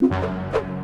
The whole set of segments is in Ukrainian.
you.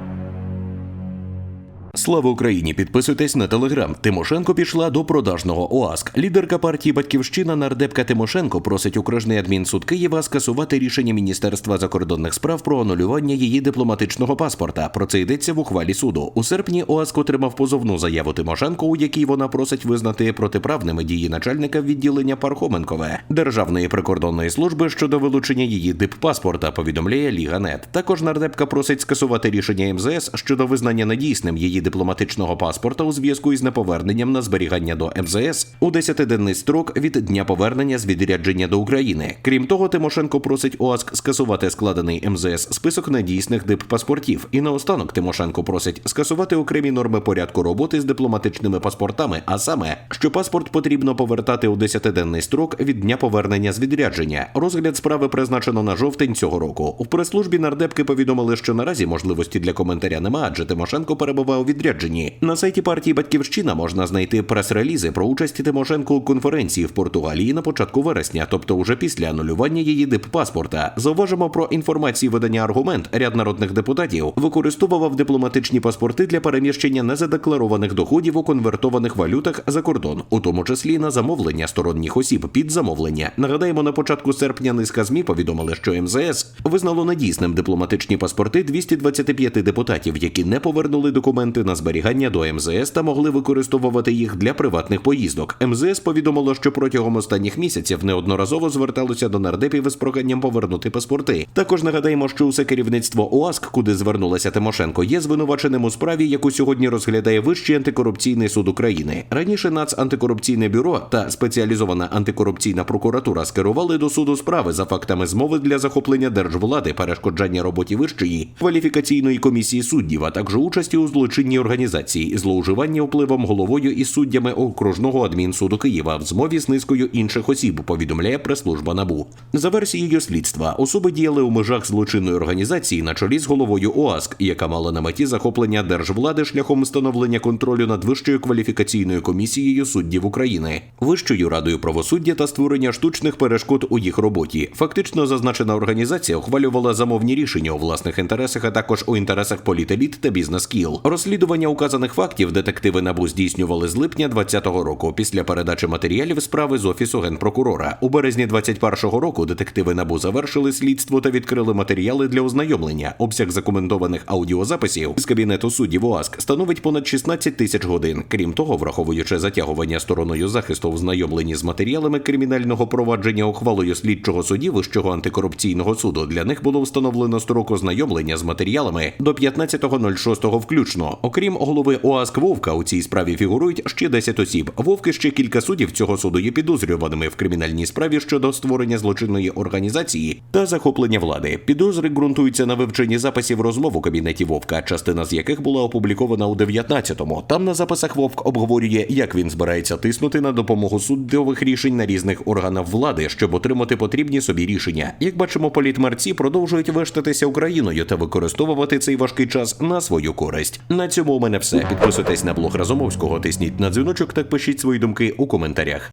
Слава Україні! Підписуйтесь на телеграм. Тимошенко пішла до продажного ОАСК. Лідерка партії Батьківщина нардепка Тимошенко просить окружний адмінсуд Києва скасувати рішення Міністерства закордонних справ про анулювання її дипломатичного паспорта. Про це йдеться в ухвалі суду. У серпні ОАСК отримав позовну заяву Тимошенко, у якій вона просить визнати протиправними дії начальника відділення Пархоменкове Державної прикордонної служби щодо вилучення її диппаспорта. Повідомляє Ліга.нет. Також нардепка просить скасувати рішення МЗС щодо визнання недійсним її дипломатичного паспорта у зв'язку із неповерненням на зберігання до МЗС у 10-денний строк від дня повернення з відрядження до України. Крім того, Тимошенко просить ОАСК скасувати складений МЗС список недійсних диппаспортів. І наостанок Тимошенко просить скасувати окремі норми порядку роботи з дипломатичними паспортами, а саме, що паспорт потрібно повертати у 10-денний строк від дня повернення з відрядження. Розгляд справи призначено на жовтень цього року. У прес-службі нардепки повідомили, що наразі можливості для коментаря немає, адже Тимошенко перебуває у відрядженні. На сайті партії Батьківщина можна знайти прес-релізи про участь Тимошенко у конференції в Португалії на початку вересня, тобто уже після анулювання її диппаспорта. Зауважимо про інформацію видання аргумент. Ряд народних депутатів використовував дипломатичні паспорти для переміщення незадекларованих доходів у конвертованих валютах за кордон, у тому числі на замовлення сторонніх осіб під замовлення. Нагадаємо, на початку серпня низка змі повідомили, що МЗС визнало недійсним дипломатичні паспорти 225 депутатів, які не повернули документи на зберігання до МЗС та могли використовувати їх для приватних поїздок. МЗС повідомило, що протягом останніх місяців неодноразово зверталося до нардепів із проханням повернути паспорти. Також нагадаємо, що усе керівництво ОАСК, куди звернулася Тимошенко, є звинуваченим у справі, яку сьогодні розглядає Вищий антикорупційний суд України. Раніше Нацантикорупційне бюро та спеціалізована антикорупційна прокуратура скерували до суду справи за фактами змови для захоплення держвлади, перешкоджання роботі вищої кваліфікаційної комісії суддів, а також участі у злочинній організації, злоуживання впливом головою і суддями окружного адмінсуду Києва в змові з низкою інших осіб. Повідомляє прес-служба НАБУ. За версією слідства, особи діяли у межах злочинної організації на чолі з головою ОАСК, яка мала на меті захоплення держвлади шляхом встановлення контролю над вищою кваліфікаційною комісією суддів України, Вищою радою правосуддя та створення штучних перешкод у їх роботі. Фактично, зазначена організація ухвалювала замовні рішення у власних інтересах, а також у інтересах політеліт та бізнес-кіл. Розслідування указаних фактів детективи НАБУ здійснювали з липня 2020 року після передачі матеріалів справи з офісу генпрокурора. У березні 2021 року детективи НАБУ завершили слідство та відкрили матеріали для ознайомлення. Обсяг закоментованих аудіозаписів з кабінету суддів ОАСК становить понад 16 тисяч годин. Крім того, враховуючи затягування стороною захисту в знайомленні з матеріалами кримінального провадження ухвалою слідчого судді Вищого антикорупційного суду, для них було встановлено строк ознайомлення з матеріалами до 15.06 включно. Окрім голови ОАСК Вовка, у цій справі фігурують ще 10 осіб. Вовки ще кілька суддів цього суду є підозрюваними в кримінальній справі щодо створення злочинної організації та захоплення влади. Підозри ґрунтуються на вивченні записів розмов у кабінеті Вовка, частина з яких була опублікована у 19-му. Там на записах Вовк обговорює, як він збирається тиснути на допомогу суддових рішень на різних органах влади, щоб отримати потрібні собі рішення. Як бачимо, політмарці продовжують вештатися Україною та використовувати цей важкий час на свою користь. Цьому у мене все. Підписуйтесь на блог Разумовського, тисніть на дзвіночок та пишіть свої думки у коментарях.